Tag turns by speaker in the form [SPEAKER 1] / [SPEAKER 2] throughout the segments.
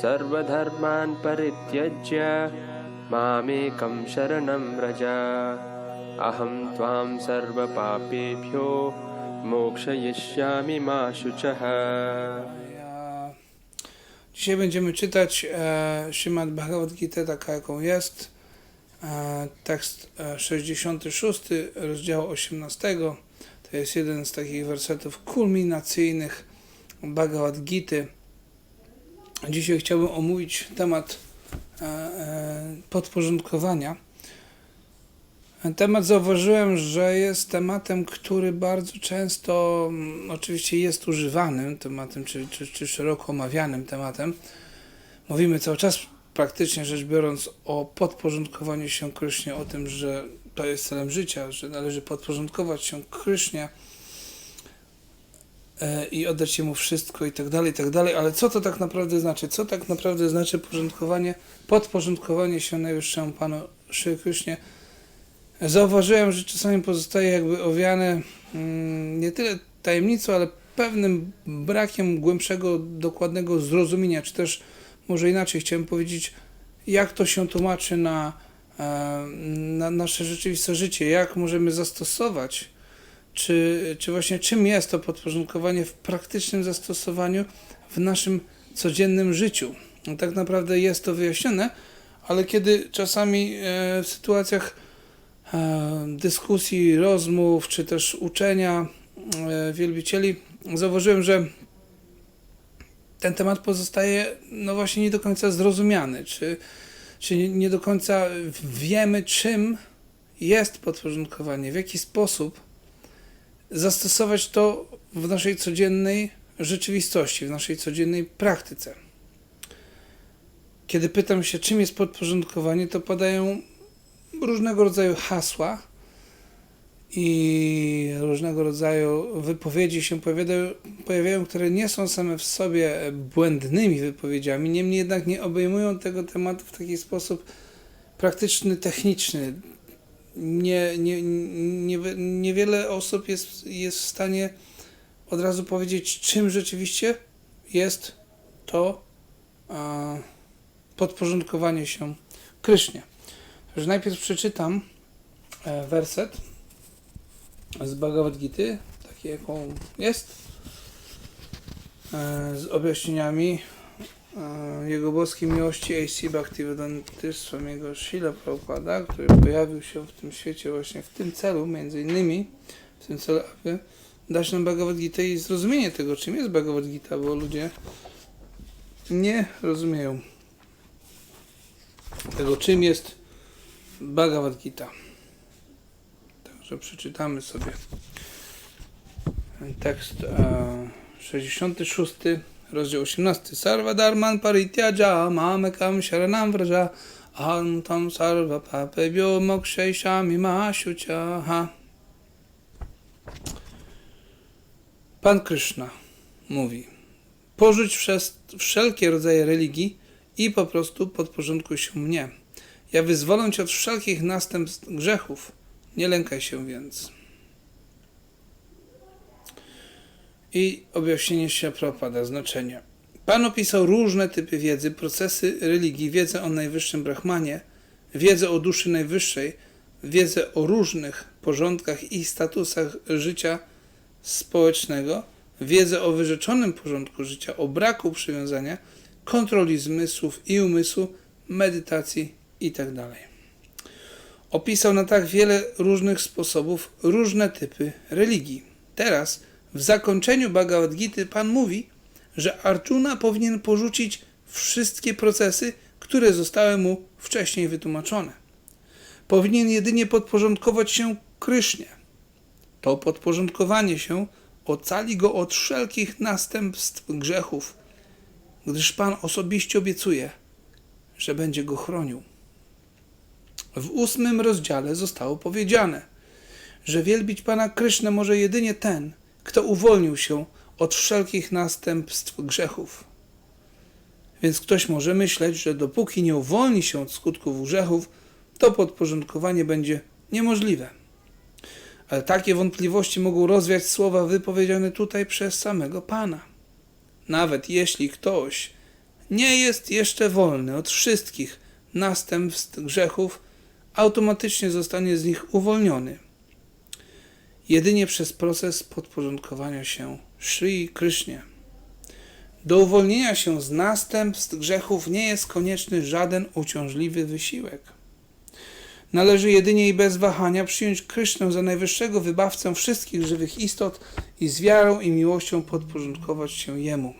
[SPEAKER 1] सर्वधर्मान् परित्यज्य मामेकं शरणं व्रज अहं त्वां सर्वपापेभ्यो मोक्षयिष्यामि मा शुचः
[SPEAKER 2] Ja- Dzisiaj będziemy czytać e, Szymad Bhagavad Gita, taka jaką jest. E, tekst e, 66, rozdziału 18. To jest jeden z takich wersetów kulminacyjnych Bhagavad Gity. Dzisiaj chciałbym omówić temat e, e, podporządkowania. Temat zauważyłem, że jest tematem, który bardzo często mm, oczywiście jest używanym tematem, czy, czy, czy szeroko omawianym tematem. Mówimy cały czas, praktycznie rzecz biorąc, o podporządkowaniu się Krysznie, o tym, że to jest celem życia, że należy podporządkować się Krysznie i oddać Jemu wszystko i tak dalej, i tak dalej, ale co to tak naprawdę znaczy? Co tak naprawdę znaczy porządkowanie, podporządkowanie się Najwyższemu Panu Krysznie? Zauważyłem, że czasami pozostaje jakby owiane mm, nie tyle tajemnicą, ale pewnym brakiem głębszego, dokładnego zrozumienia, czy też może inaczej chciałem powiedzieć, jak to się tłumaczy na, e, na nasze rzeczywiste życie, jak możemy zastosować, czy, czy właśnie czym jest to podporządkowanie w praktycznym zastosowaniu w naszym codziennym życiu. No, tak naprawdę jest to wyjaśnione, ale kiedy czasami e, w sytuacjach e, dyskusji, rozmów, czy też uczenia e, wielbicieli, zauważyłem, że ten temat pozostaje no właśnie nie do końca zrozumiany, czy, czy nie- nie do końca wiemy, czym jest podporządkowanie, w jaki sposób zastosować to w naszej codziennej rzeczywistości, w naszej codziennej praktyce. Kiedy pytam się, czym jest podporządkowanie, to padają różnego rodzaju hasła i różnego rodzaju wypowiedzi się pojawiają, pojawiają, które nie są same w sobie błędnymi wypowiedziami, niemniej jednak nie obejmują tego tematu w taki sposób praktyczny, techniczny. Nie, nie, nie, niewiele osób jest, jest w stanie od razu powiedzieć, czym rzeczywiście jest to a, podporządkowanie się Krysznie. Że najpierw przeczytam e, werset z Bhagavad Gity, taki jaką jest, e, z objaśnieniami Jego boskiej miłości A.C. Bhaktivedanta swojego Srila Prabhupada, który pojawił się w tym świecie właśnie w tym celu, między innymi w tym celu, aby dać nam Bhagavad Gita i zrozumienie tego, czym jest Bhagavad Gita, bo ludzie nie rozumieją tego, czym jest Bhagavad Gita. Także przeczytamy sobie tekst e, 66, rozdział 18. Sarva dharman parityaja mamekam sharanam vraja aham tam sarva papebhyo mokshayshami ma shuchaha. Pan Krishna mówi porzuć wszelkie rodzaje religii i po prostu podporządkuj się mnie. Ja wyzwolę cię od wszelkich następstw grzechów. Nie lękaj się więc. I objaśnienie się propada znaczenie. Pan opisał różne typy wiedzy, procesy religii, wiedzę o najwyższym Brahmanie, wiedzę o duszy najwyższej, wiedzę o różnych porządkach i statusach życia społecznego, wiedzę o wyrzeczonym porządku życia, o braku przywiązania, kontroli zmysłów i umysłu, medytacji itd. Opisał na tak wiele różnych sposobów różne typy religii. Teraz, w zakończeniu Bhagavad Gita, Pan mówi, że Arjuna powinien porzucić wszystkie procesy, które zostały mu wcześniej wytłumaczone. Powinien jedynie podporządkować się Krysznie. To podporządkowanie się ocali go od wszelkich następstw grzechów, gdyż Pan osobiście obiecuje, że będzie go chronił. W ósmym rozdziale zostało powiedziane, że wielbić Pana Krysznę może jedynie ten, kto uwolnił się od wszelkich następstw grzechów. Więc ktoś może myśleć, że dopóki nie uwolni się od skutków grzechów, to podporządkowanie będzie niemożliwe. Ale takie wątpliwości mogą rozwiać słowa wypowiedziane tutaj przez samego Pana. Nawet jeśli ktoś nie jest jeszcze wolny od wszystkich następstw grzechów, automatycznie zostanie z nich uwolniony. Jedynie przez proces podporządkowania się Shri Krysznie. Do uwolnienia się z następstw grzechów nie jest konieczny żaden uciążliwy wysiłek. Należy jedynie i bez wahania przyjąć Krysznę za najwyższego wybawcę wszystkich żywych istot i z wiarą i miłością podporządkować się Jemu.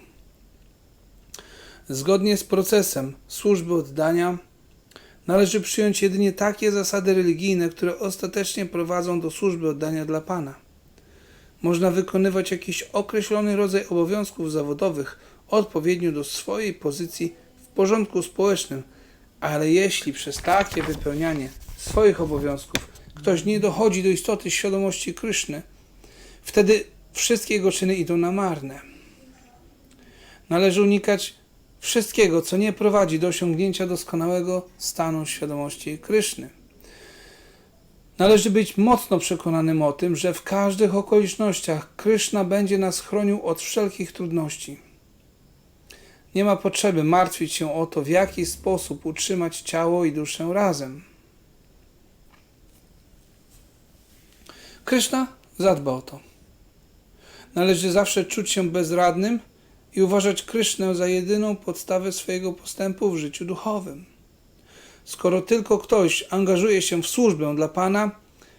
[SPEAKER 2] Zgodnie z procesem służby oddania, należy przyjąć jedynie takie zasady religijne, które ostatecznie prowadzą do służby oddania dla Pana. Można wykonywać jakiś określony rodzaj obowiązków zawodowych odpowiednio do swojej pozycji w porządku społecznym, ale jeśli przez takie wypełnianie swoich obowiązków ktoś nie dochodzi do istoty świadomości Kryszny, wtedy wszystkie jego czyny idą na marne. Należy unikać wszystkiego, co nie prowadzi do osiągnięcia doskonałego stanu świadomości Kryszny. Należy być mocno przekonanym o tym, że w każdych okolicznościach Kryszna będzie nas chronił od wszelkich trudności. Nie ma potrzeby martwić się o to, w jaki sposób utrzymać ciało i duszę razem. Kryszna zadba o to. Należy zawsze czuć się bezradnym i uważać Krysznę za jedyną podstawę swojego postępu w życiu duchowym. Skoro tylko ktoś angażuje się w służbę dla Pana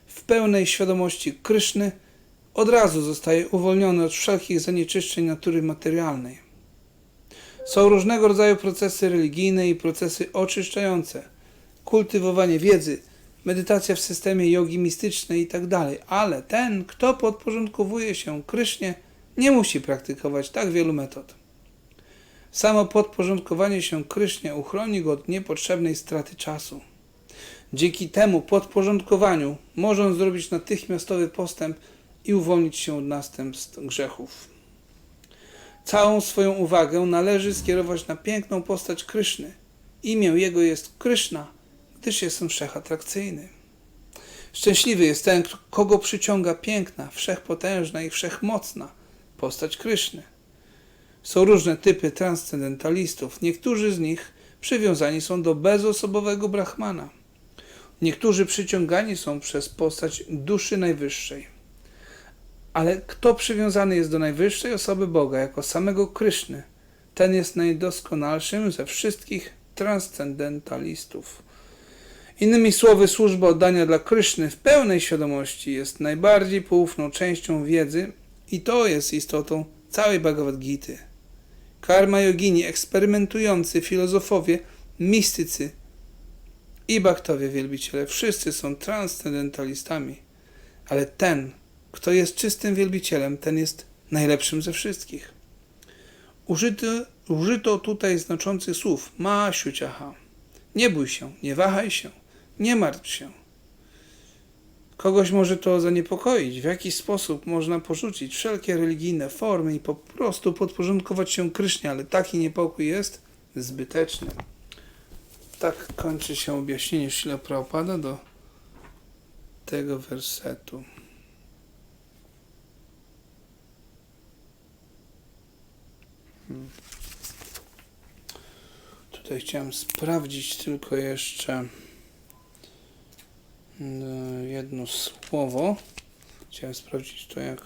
[SPEAKER 2] w pełnej świadomości Kryszny, od razu zostaje uwolniony od wszelkich zanieczyszczeń natury materialnej. Są różnego rodzaju procesy religijne i procesy oczyszczające, kultywowanie wiedzy, medytacja w systemie jogi mistycznej itd. Ale ten, kto podporządkowuje się Krysznie, nie musi praktykować tak wielu metod. Samo podporządkowanie się Krysznie uchroni go od niepotrzebnej straty czasu. Dzięki temu podporządkowaniu może on zrobić natychmiastowy postęp i uwolnić się od następstw grzechów. Całą swoją uwagę należy skierować na piękną postać Kryszny. Imię jego jest Kryszna, gdyż jest on wszechatrakcyjny. Szczęśliwy jest ten, kogo przyciąga piękna, wszechpotężna i wszechmocna postać Kryszny. Są różne typy transcendentalistów. Niektórzy z nich przywiązani są do bezosobowego Brahmana. Niektórzy przyciągani są przez postać duszy najwyższej. Ale kto przywiązany jest do najwyższej osoby Boga, jako samego Kryszny, ten jest najdoskonalszym ze wszystkich transcendentalistów. Innymi słowy, służba oddania dla Kryszny w pełnej świadomości jest najbardziej poufną częścią wiedzy i to jest istotą całej Bhagavad Gita. Karma jogini, eksperymentujący filozofowie, mistycy i baktowie wielbiciele, wszyscy są transcendentalistami, ale ten, kto jest czystym wielbicielem, ten jest najlepszym ze wszystkich. Użyto, tutaj znaczących słów ma. Nie bój się, nie wahaj się, nie martw się. Kogoś może to zaniepokoić, w jaki sposób można porzucić wszelkie religijne formy i po prostu podporządkować się Krysznie, ale taki niepokój jest zbyteczny. Tak kończy się objaśnienie Śla Prabhupada do tego wersetu. Hmm. Tutaj chciałem sprawdzić tylko jeszcze jedno słowo. Chciałem sprawdzić to jak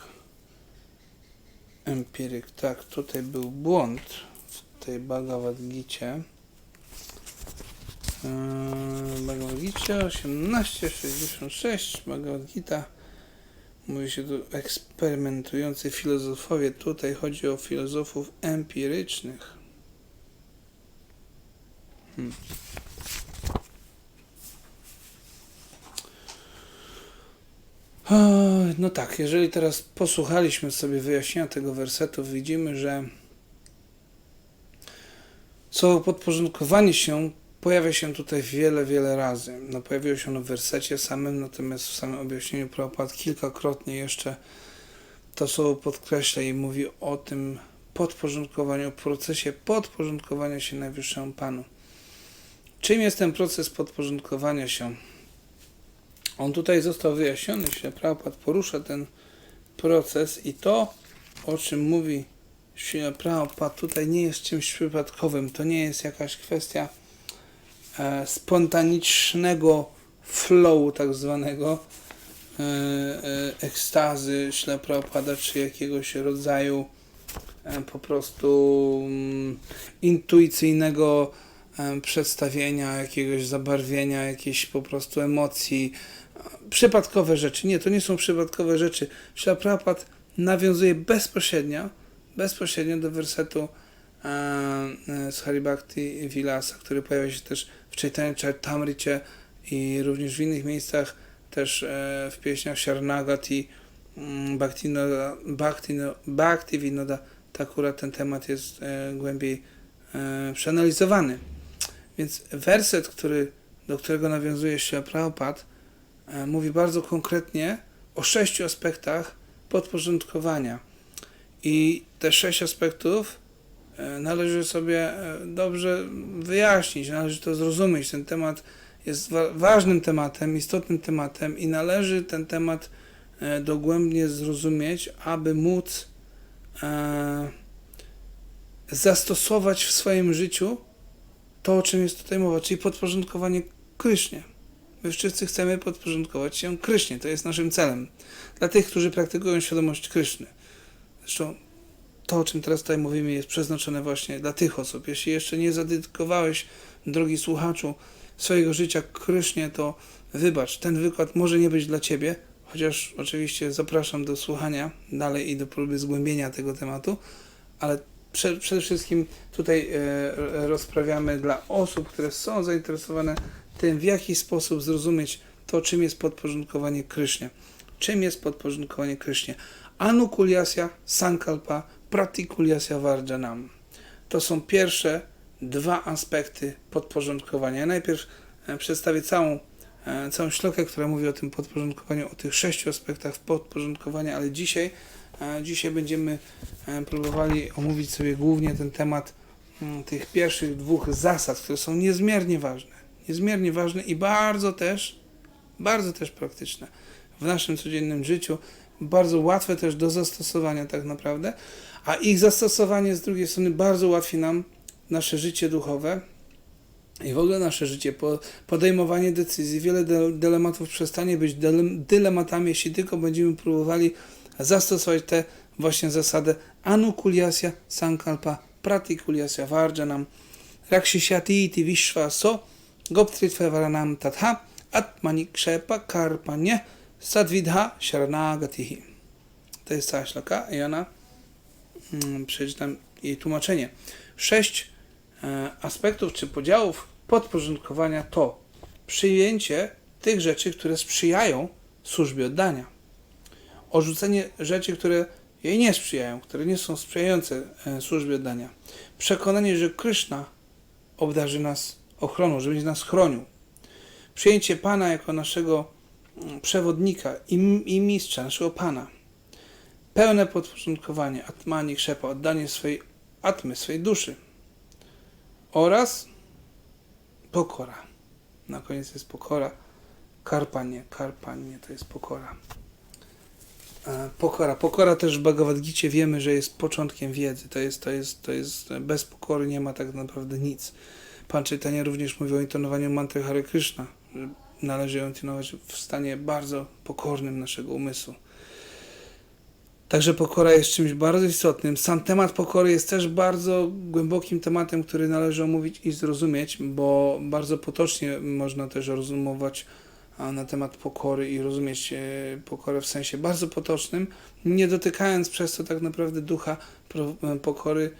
[SPEAKER 2] empiryk. Tak, tutaj był błąd w tej Bhagavad Gicie. Eee, Bhagavad Gita 1866 Bhagavad Gita mówi się tu eksperymentujący filozofowie tutaj chodzi o filozofów empirycznych hmm. No tak, jeżeli teraz posłuchaliśmy sobie wyjaśnienia tego wersetu, widzimy, że słowo podporządkowanie się pojawia się tutaj wiele, wiele razy. No, pojawiło się ono w wersecie samym, natomiast w samym objaśnieniu Prabhupada kilkakrotnie jeszcze to słowo podkreśla i mówi o tym podporządkowaniu, procesie podporządkowania się Najwyższemu Panu. Czym jest ten proces podporządkowania się? On tutaj został wyjaśniony, że porusza ten proces i to, o czym mówi Śrila tutaj nie jest czymś przypadkowym. To nie jest jakaś kwestia e, spontanicznego flowu tak zwanego e, e, ekstazy Śrila czy jakiegoś rodzaju e, po prostu mm, intuicyjnego e, przedstawienia, jakiegoś zabarwienia, jakiejś po prostu emocji, przypadkowe rzeczy. Nie, to nie są przypadkowe rzeczy. Śrila Prabhupada nawiązuje bezpośrednio, bezpośrednio do wersetu e, e, z Haribhakti Vilasa, który pojawia się też w Chaitanya Charitamrita i również w innych miejscach, też e, w pieśniach Sharnagati, mm, Bhaktinoda, Bhaktino, Bhakti Vinoda, tak akurat ten temat jest e, głębiej e, przeanalizowany. Więc werset, który, do którego nawiązuje się Prabhupada, e, mówi bardzo konkretnie o sześciu aspektach podporządkowania. I te sześć aspektów e, należy sobie e, dobrze wyjaśnić, należy to zrozumieć. Ten temat jest wa- ważnym tematem, istotnym tematem i należy ten temat e, dogłębnie zrozumieć, aby móc e, zastosować w swoim życiu to, o czym jest tutaj mowa, czyli podporządkowanie Krysznie. My wszyscy chcemy podporządkować się Krysznie, to jest naszym celem. Dla tych, którzy praktykują świadomość Kryszny. Zresztą to, o czym teraz tutaj mówimy, jest przeznaczone właśnie dla tych osób. Jeśli jeszcze nie zadedykowałeś, drogi słuchaczu, swojego życia Krysznie, to wybacz, ten wykład może nie być dla Ciebie, chociaż oczywiście zapraszam do słuchania dalej i do próby zgłębienia tego tematu, ale prze, przede wszystkim tutaj e, rozprawiamy dla osób, które są zainteresowane tym, w jaki sposób zrozumieć to, czym jest podporządkowanie Krysznie. Czym jest podporządkowanie Krysznie? Anukuliasya, Sankalpa, Pratikuliasya Varjanam. To są pierwsze dwa aspekty podporządkowania. Ja najpierw e, przedstawię całą, e, całą szlokę, która mówi o tym podporządkowaniu, o tych sześciu aspektach podporządkowania, ale dzisiaj, e, dzisiaj będziemy próbowali omówić sobie głównie ten temat mm, tych pierwszych dwóch zasad, które są niezmiernie ważne. Niezmiernie ważne i bardzo też, bardzo też praktyczne w naszym codziennym życiu, bardzo łatwe też do zastosowania tak naprawdę, a ich zastosowanie z drugiej strony bardzo ułatwi nam nasze życie duchowe i w ogóle nasze życie, po, podejmowanie decyzji. Wiele dy- dylematów przestanie być dylem- dylematami, jeśli tylko będziemy próbowali zastosować tę właśnie zasadę anukuliasya sankalpa pratikuliasya varjanam rakshishyati iti goptritvevaranam tatha atmanikshepa karpanye sadvidha sharanagatihi. To jest cała szlaka i ona, mm, przeczytam jej tłumaczenie. Sześć e, aspektów czy podziałów podporządkowania to przyjęcie tych rzeczy, które sprzyjają służbie oddania. Odrzucenie rzeczy, które jej nie sprzyjają, które nie są sprzyjające e, służbie oddania. Przekonanie, że Kryszna obdarzy nas ochroną, że będzie nas chronił. Przyjęcie Pana jako naszego mm, przewodnika i, i mistrza, naszego Pana. Pełne podporządkowanie Atmani Krzepa, oddanie swojej atmy, swojej duszy oraz pokora. Na koniec jest pokora. Karpanie, karpanie to jest pokora. E, Pokora. Pokora też w Bhagavad Gita wiemy, że jest początkiem wiedzy. To jest, to jest, to jest, bez pokory nie ma tak naprawdę nic. Pan Czytania również mówi o intonowaniu mantry Hare Krishna, należy ją intonować w stanie bardzo pokornym naszego umysłu. Także pokora jest czymś bardzo istotnym. Sam temat pokory jest też bardzo głębokim tematem, który należy omówić i zrozumieć, bo bardzo potocznie można też rozumować na temat pokory i rozumieć e, pokorę w sensie bardzo potocznym, nie dotykając przez to tak naprawdę ducha e, pokory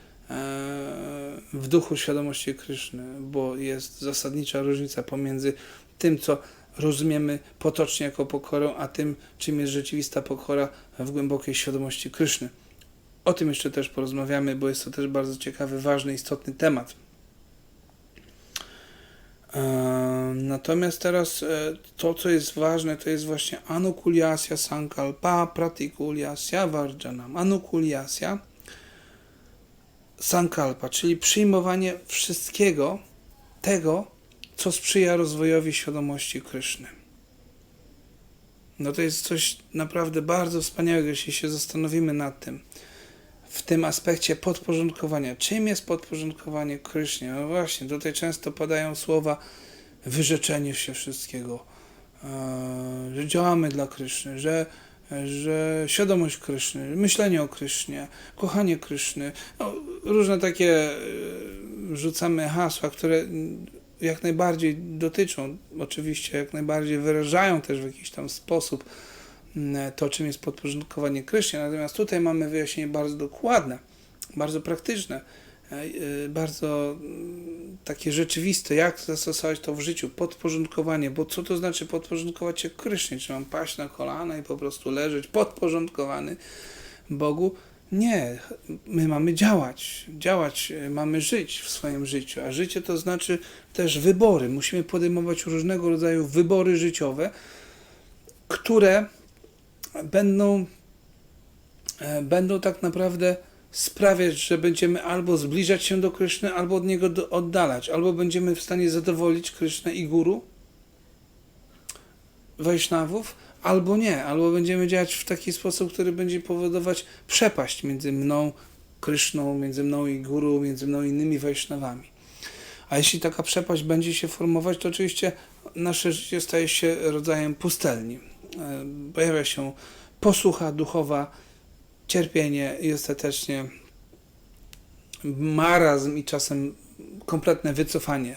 [SPEAKER 2] w duchu świadomości Kryszny, bo jest zasadnicza różnica pomiędzy tym, co rozumiemy potocznie jako pokorę, a tym, czym jest rzeczywista pokora w głębokiej świadomości Kryszny. O tym jeszcze też porozmawiamy, bo jest to też bardzo ciekawy, ważny, istotny temat. E, Natomiast teraz e, to, co jest ważne, to jest właśnie anukuliasya sankalpa pratikuliasya varjanam. Anukuliasya sankalpa, czyli przyjmowanie wszystkiego tego, co sprzyja rozwojowi świadomości Kryszny. No to jest coś naprawdę bardzo wspaniałego, jeśli się zastanowimy nad tym. w tym aspekcie podporządkowania. Czym jest podporządkowanie Krysznie? No właśnie, tutaj często padają słowa wyrzeczenie się wszystkiego, e, że działamy dla Kryszny, że, że świadomość Kryszny, myślenie o Krysznie, kochanie Kryszny, no, różne takie e, rzucamy hasła, które jak najbardziej dotyczą, oczywiście jak najbardziej wyrażają też w jakiś tam sposób mm, to, czym jest podporządkowanie Krysznie. Natomiast tutaj mamy wyjaśnienie bardzo dokładne, bardzo praktyczne, bardzo mm, takie rzeczywiste, jak zastosować to w życiu, podporządkowanie, bo co to znaczy podporządkować się Krysznie? Czy mam paść na kolana i po prostu leżeć podporządkowany Bogu? Nie, my mamy działać, działać, e, mamy żyć w swoim życiu, a życie to znaczy też wybory. Musimy podejmować różnego rodzaju wybory życiowe, które będą, e, będą tak naprawdę sprawiać, że będziemy albo zbliżać się do Kryszny, albo od niego do, oddalać, albo będziemy w stanie zadowolić Krysznę i Guru, Wajsznawów, albo nie, albo będziemy działać w taki sposób, który będzie powodować przepaść między mną, Kryszną, między mną i Guru, między mną i innymi Wajsznawami. A jeśli taka przepaść będzie się formować, to oczywiście nasze życie staje się rodzajem pustelni. E, Pojawia się posłucha duchowa, cierpienie i ostatecznie marazm i czasem kompletne wycofanie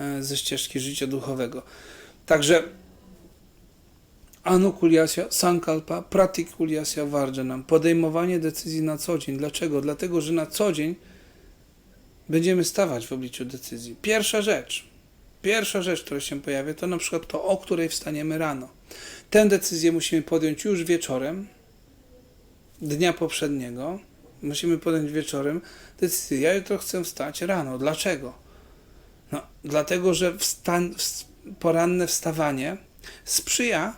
[SPEAKER 2] e, ze ścieżki życia duchowego. Także anukuliasya, sankalpa, pratikuliasya varjanam. Podejmowanie decyzji na co dzień. Dlaczego? Dlatego, że na co dzień będziemy stawać w obliczu decyzji. Pierwsza rzecz, pierwsza rzecz, która się pojawia, to na przykład to, o której wstaniemy rano. Tę decyzję musimy podjąć już wieczorem, dnia poprzedniego. Musimy podjąć wieczorem decyzję. Ja jutro chcę wstać rano. Dlaczego? No, dlatego, że wstań, ws- poranne wstawanie sprzyja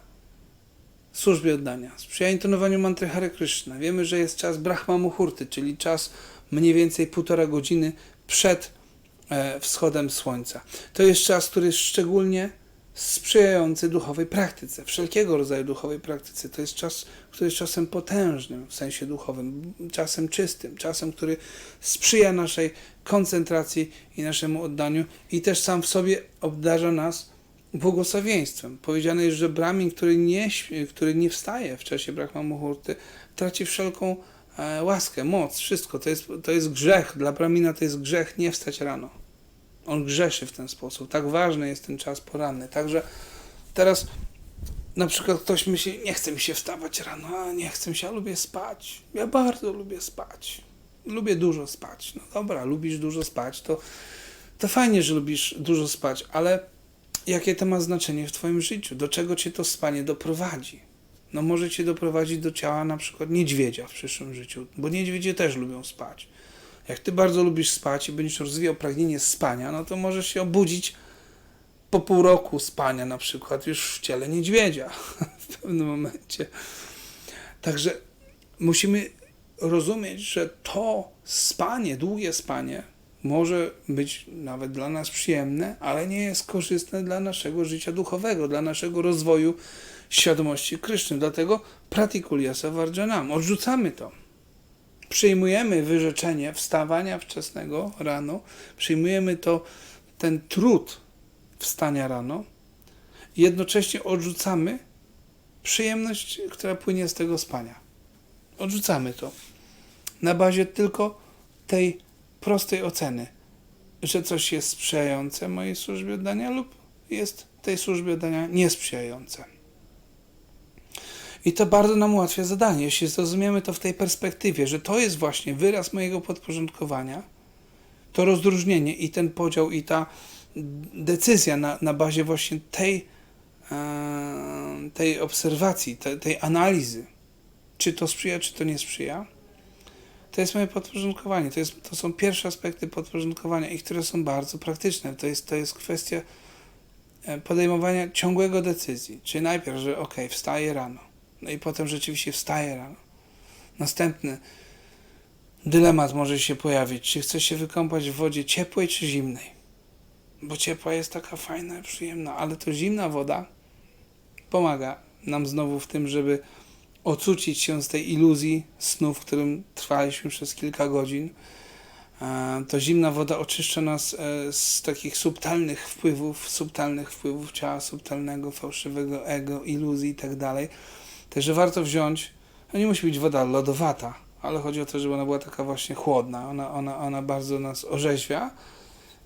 [SPEAKER 2] służbie oddania, sprzyja intonowaniu mantry Hare Krishna. Wiemy, że jest czas Brahma Muhurty, czyli czas mniej więcej półtora godziny przed e, wschodem słońca. To jest czas, który jest szczególnie sprzyjający duchowej praktyce, wszelkiego rodzaju duchowej praktyce. To jest czas, który jest czasem potężnym w sensie duchowym, czasem czystym, czasem, który sprzyja naszej koncentracji i naszemu oddaniu i też sam w sobie obdarza nas błogosławieństwem. Powiedziane jest, że Brahmin, który nie, który nie wstaje w czasie Brahma Muhurty, traci wszelką e, łaskę, moc, wszystko. To jest, to jest grzech. Dla Brahmina to jest grzech nie wstać rano. On grzeszy w ten sposób. Tak ważny jest ten czas poranny. Także teraz na przykład ktoś myśli, nie chce mi się wstawać rano, a nie chcę się, ja lubię spać. Ja bardzo lubię spać. Lubię dużo spać. No dobra, lubisz dużo spać, to, to fajnie, że lubisz dużo spać, ale jakie to ma znaczenie w Twoim życiu? Do czego Cię to spanie doprowadzi? No może Cię doprowadzić do ciała na przykład niedźwiedzia w przyszłym życiu, bo niedźwiedzie też lubią spać. Jak Ty bardzo lubisz spać i będziesz rozwijał pragnienie spania, no to możesz się obudzić po pół roku spania na przykład już w ciele niedźwiedzia w pewnym momencie. Także musimy rozumieć, że to spanie, długie spanie może być nawet dla nas przyjemne, ale nie jest korzystne dla naszego życia duchowego, dla naszego rozwoju świadomości Kryszny. Dlatego pratikuliasa varjanam. Odrzucamy to. Przyjmujemy wyrzeczenie wstawania wczesnego rano, przyjmujemy to, ten trud wstania rano, jednocześnie odrzucamy przyjemność, która płynie z tego spania. Odrzucamy to na bazie tylko tej prostej oceny, że coś jest sprzyjające mojej służbie oddania lub jest tej służbie oddania niesprzyjające. I to bardzo nam ułatwia zadanie, jeśli zrozumiemy to w tej perspektywie, że to jest właśnie wyraz mojego podporządkowania, to rozróżnienie i ten podział i ta decyzja na, na bazie właśnie tej, e, tej obserwacji, te, tej analizy, czy to sprzyja, czy to nie sprzyja, to jest moje podporządkowanie. To, jest, to są pierwsze aspekty podporządkowania i które są bardzo praktyczne. To jest, to jest kwestia e, podejmowania ciągłego decyzji. Czyli najpierw, że ok, wstaję rano. No i potem rzeczywiście wstaję rano. Następny dylemat może się pojawić. Czy chcę się wykąpać w wodzie ciepłej czy zimnej? Bo ciepła jest taka fajna, przyjemna, ale to zimna woda pomaga nam znowu w tym, żeby ocucić się z tej iluzji snu, w którym trwaliśmy przez kilka godzin. E, To zimna woda oczyszcza nas e, z takich subtelnych wpływów, subtelnych wpływów ciała, subtelnego, fałszywego ego, iluzji i tak. Także warto wziąć, no nie musi być woda lodowata, ale chodzi o to, żeby ona była taka właśnie chłodna. Ona, ona, ona bardzo nas orzeźwia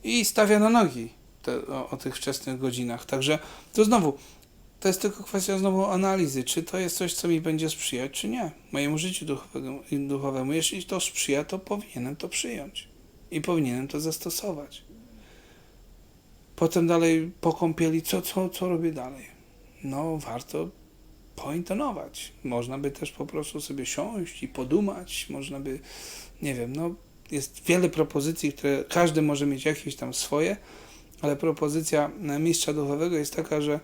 [SPEAKER 2] i stawia na nogi te, o, o tych wczesnych godzinach. Także to znowu, to jest tylko kwestia znowu analizy, czy to jest coś, co mi będzie sprzyjać, czy nie, mojemu życiu duchowemu. Jeśli to sprzyja, to powinienem to przyjąć i powinienem to zastosować. Potem dalej po kąpieli, co, co, co robię dalej? No, warto pointonować. Można by też po prostu sobie siąść i podumać, można by, nie wiem, no jest wiele propozycji, które każdy może mieć jakieś tam swoje, ale propozycja mistrza duchowego jest taka, że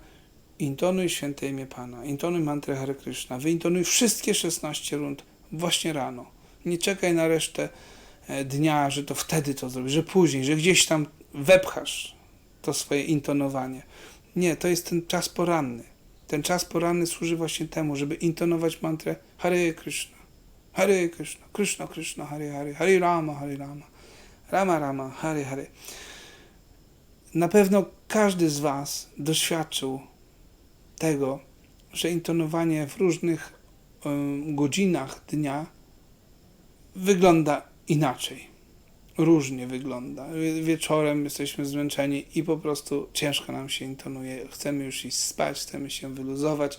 [SPEAKER 2] intonuj święte imię Pana, intonuj mantrę Hare Krishna, wyintonuj wszystkie 16 rund właśnie rano. Nie czekaj na resztę e, dnia, że to wtedy to zrobisz, że później, że gdzieś tam wepchasz to swoje intonowanie. Nie, to jest ten czas poranny. Ten czas poranny służy właśnie temu, żeby intonować mantrę Hare Krishna, Hare Krishna, Krishna Krishna, Hare Hare, Hare Rama, Hare Rama, Rama Rama, Hare Hare. Na pewno każdy z Was doświadczył tego, że intonowanie w różnych godzinach dnia wygląda inaczej. Różnie wygląda. Wie- Wieczorem jesteśmy zmęczeni i po prostu ciężko nam się intonuje. Chcemy już iść spać, chcemy się wyluzować.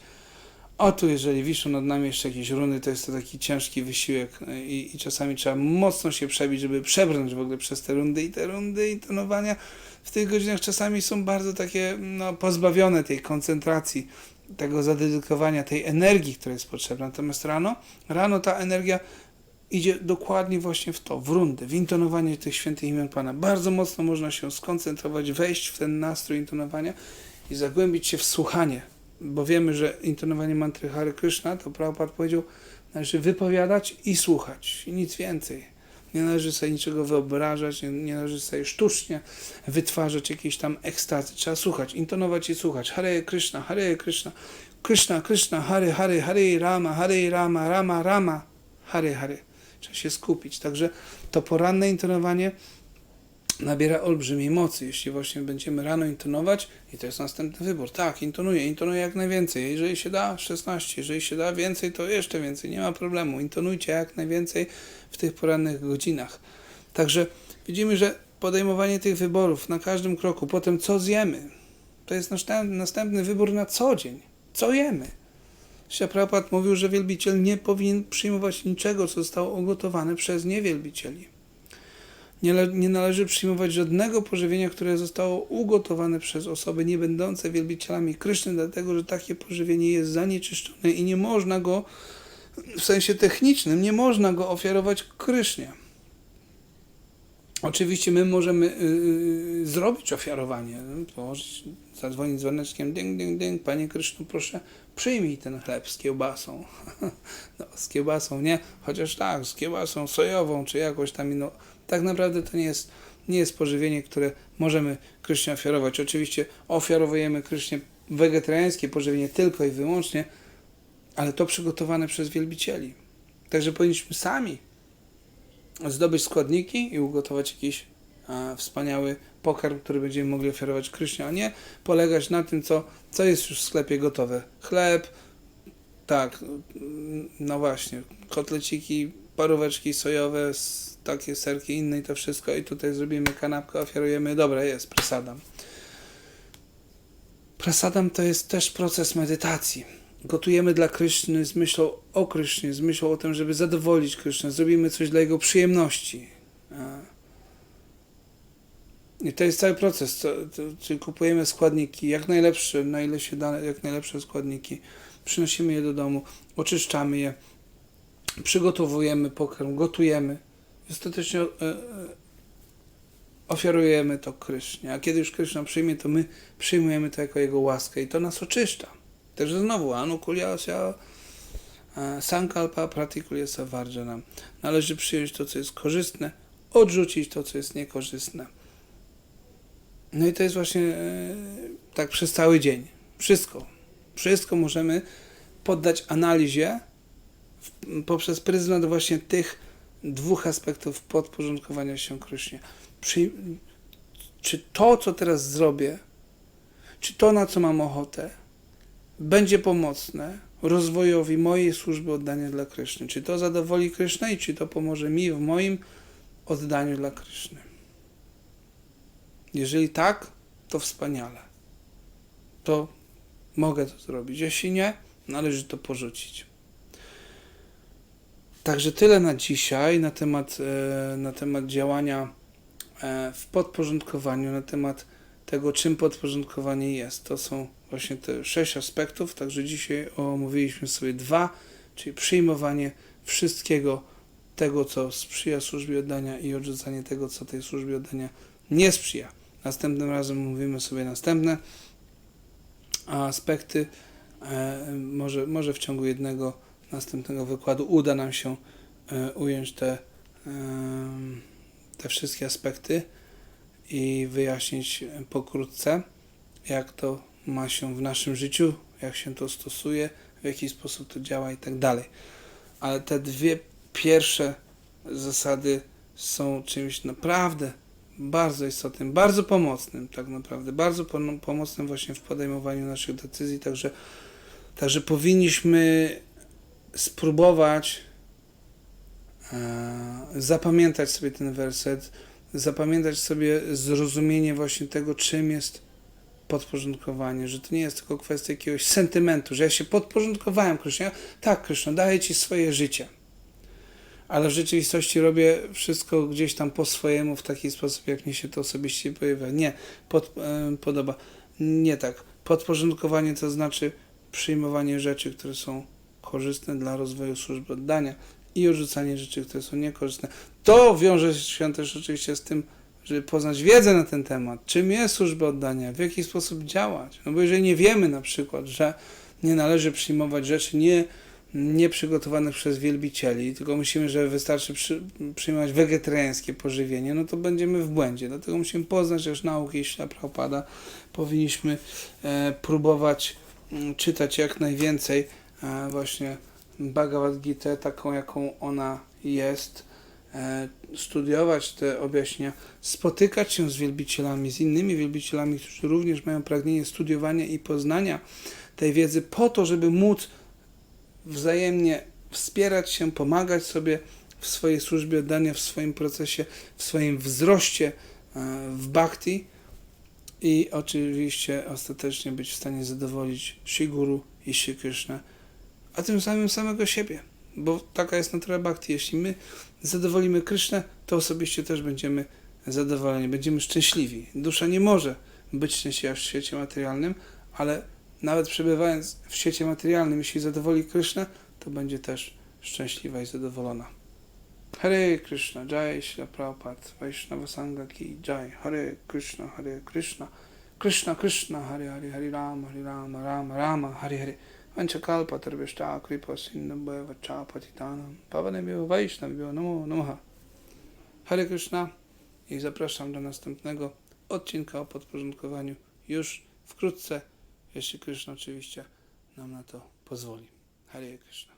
[SPEAKER 2] O tu, jeżeli wiszą nad nami jeszcze jakieś runy, to jest to taki ciężki wysiłek y, i, i czasami trzeba mocno się przebić, żeby przebrnąć w ogóle przez te rundy i te rundy intonowania w tych godzinach czasami są bardzo takie no, pozbawione tej koncentracji, tego zadedykowania, tej energii, która jest potrzebna. Natomiast rano, rano ta energia idzie dokładnie właśnie w to, w rundę, w intonowanie tych świętych imion Pana. Bardzo mocno można się skoncentrować, wejść w ten nastrój intonowania i zagłębić się w słuchanie, bo wiemy, że intonowanie mantry Hare Krishna, to Prabhupada powiedział, należy wypowiadać i słuchać, i nic więcej. Nie należy sobie niczego wyobrażać, nie, nie należy sobie sztucznie wytwarzać jakiejś tam ekstazy. Trzeba słuchać, intonować i słuchać. Hare Krishna, Hare Krishna, Krishna, Krishna, Hare, Hare, Hare Rama, Hare Rama, Rama, Rama, Hare, Hare. Trzeba się skupić. Także to poranne intonowanie nabiera olbrzymiej mocy, jeśli właśnie będziemy rano intonować i to jest następny wybór. Tak, intonuję, intonuję jak najwięcej. Jeżeli się da, 16. Jeżeli się da więcej, to jeszcze więcej. Nie ma problemu. Intonujcie jak najwięcej w tych porannych godzinach. Także widzimy, że podejmowanie tych wyborów na każdym kroku, potem co zjemy, to jest następny, następny wybór na co dzień. Co jemy? Prabhupada mówił, że wielbiciel nie powinien przyjmować niczego, co zostało ugotowane przez niewielbicieli. Nie, nie należy przyjmować żadnego pożywienia, które zostało ugotowane przez osoby nie będące wielbicielami Kryszny, dlatego że takie pożywienie jest zanieczyszczone i nie można go, w sensie technicznym, nie można go ofiarować Krysznie. Oczywiście my możemy yy, zrobić ofiarowanie, położyć, zadzwonić dzwoneczkiem, ding, ding, ding, Panie Krysznu, proszę, przyjmij ten chleb z kiełbasą. no, z kiełbasą nie, chociaż tak, z kiełbasą sojową, czy jakoś tam inną. Tak naprawdę to nie jest, nie jest pożywienie, które możemy Krysznie ofiarować. Oczywiście ofiarowujemy Krysznie wegetariańskie pożywienie tylko i wyłącznie, ale to przygotowane przez wielbicieli. Także powinniśmy sami zdobyć składniki i ugotować jakiś e, wspaniały pokarm, który będziemy mogli ofiarować Krysznie, a nie polegać na tym, co, co jest już w sklepie gotowe. Chleb, tak, no właśnie, kotleciki, paróweczki sojowe, takie serki inne i to wszystko i tutaj zrobimy kanapkę, ofiarujemy, dobra, jest, prasadam. Prasadam to jest też proces medytacji. Gotujemy dla Kryszny z myślą o Krysznie, z myślą o tym, żeby zadowolić Krysznę, zrobimy coś dla Jego przyjemności. I to jest cały proces, co, to, czyli kupujemy składniki, jak najlepsze, na ile się da, jak najlepsze składniki, przynosimy je do domu, oczyszczamy je, przygotowujemy pokarm, gotujemy ostatecznie e, e, ofiarujemy to Krysznie. A kiedy już Kryszna przyjmie, to my przyjmujemy to jako Jego łaskę i to nas oczyszcza. Także znowu, anukuliasya e, sankalpa pratikuliasa varjana. Należy przyjąć to, co jest korzystne, odrzucić to, co jest niekorzystne. No i to jest właśnie e, tak przez cały dzień. Wszystko. Wszystko możemy poddać analizie poprzez pryzmat właśnie tych dwóch aspektów podporządkowania się Krysznie. Przy, czy to, co teraz zrobię, czy to, na co mam ochotę, będzie pomocne rozwojowi mojej służby oddania dla Kryszny? Czy to zadowoli Krysznę i czy to pomoże mi w moim oddaniu dla Kryszny? Jeżeli tak, to wspaniale. To mogę to zrobić. Jeśli nie, należy to porzucić. Także tyle na dzisiaj na temat, e, na temat działania e, w podporządkowaniu, na temat tego, czym podporządkowanie jest. To są właśnie te sześć aspektów, także dzisiaj omówiliśmy sobie dwa, czyli przyjmowanie wszystkiego tego, co sprzyja służbie oddania i odrzucanie tego, co tej służbie oddania nie sprzyja. Następnym razem mówimy sobie następne aspekty. E, może, może w ciągu jednego następnego wykładu uda nam się e, ująć te, em, te wszystkie aspekty i wyjaśnić pokrótce, jak to ma się w naszym życiu, jak się to stosuje, w jaki sposób to działa i tak dalej. Ale te dwie pierwsze zasady są czymś naprawdę bardzo istotnym, bardzo pomocnym, tak naprawdę, bardzo pom- pomocnym właśnie w podejmowaniu naszych decyzji, także, także powinniśmy spróbować e, zapamiętać sobie ten werset, zapamiętać sobie zrozumienie właśnie tego, czym jest podporządkowanie, że to nie jest tylko kwestia jakiegoś sentymentu, że ja się podporządkowałem Krysznie, tak Kryszno, daję Ci swoje życie, ale w rzeczywistości robię wszystko gdzieś tam po swojemu, w taki sposób, jak mi się to osobiście pojawia. Nie, pod, e, podoba. Nie tak. Podporządkowanie to znaczy przyjmowanie rzeczy, które są korzystne dla rozwoju służby oddania i odrzucanie rzeczy, które są niekorzystne. To wiąże się też oczywiście z tym, żeby poznać wiedzę na ten temat, czym jest służba oddania, w jaki sposób działać. No bo jeżeli nie wiemy na przykład, że nie należy przyjmować rzeczy nie, nieprzygotowanych przez wielbicieli, tylko myślimy, że wystarczy przy, przyjmować wegetariańskie pożywienie, no to będziemy w błędzie. Dlatego musimy poznać też nauki Śla Prabhupada. Powinniśmy e, próbować mm, czytać jak najwięcej e, właśnie Bhagavad Gita, taką jaką ona jest, studiować te objaśnienia, spotykać się z wielbicielami, z innymi wielbicielami, którzy również mają pragnienie studiowania i poznania tej wiedzy po to, żeby móc wzajemnie wspierać się, pomagać sobie w swojej służbie oddania, w swoim procesie, w swoim wzroście e, w bhakti i oczywiście ostatecznie być w stanie zadowolić Shiguru i Shri Krishna, a tym samym samego siebie, bo taka jest natura bhakti. Jeśli my zadowolimy Krysznę, to osobiście też będziemy zadowoleni, będziemy szczęśliwi. Dusza nie może być szczęśliwa w świecie materialnym, ale nawet przebywając w świecie materialnym, jeśli zadowoli Krysznę, to będzie też szczęśliwa i zadowolona. Hare Krishna, Jai Shri Prabhupada, Vaishnava Sangha Ki Jai, Hare Krishna, Hare Krishna, Krishna Krishna, Hare Hare, Hare Rama, Hare Rama, Rama Rama, Hare Hare. Sindhambhaya Vacha Patitanam Pavanebhyo Vaishnavyo Namo Namaha. Hare Krishna i zapraszam do następnego odcinka o podporządkowaniu już wkrótce, jeśli Krishna oczywiście nam na to pozwoli. Hare Krishna.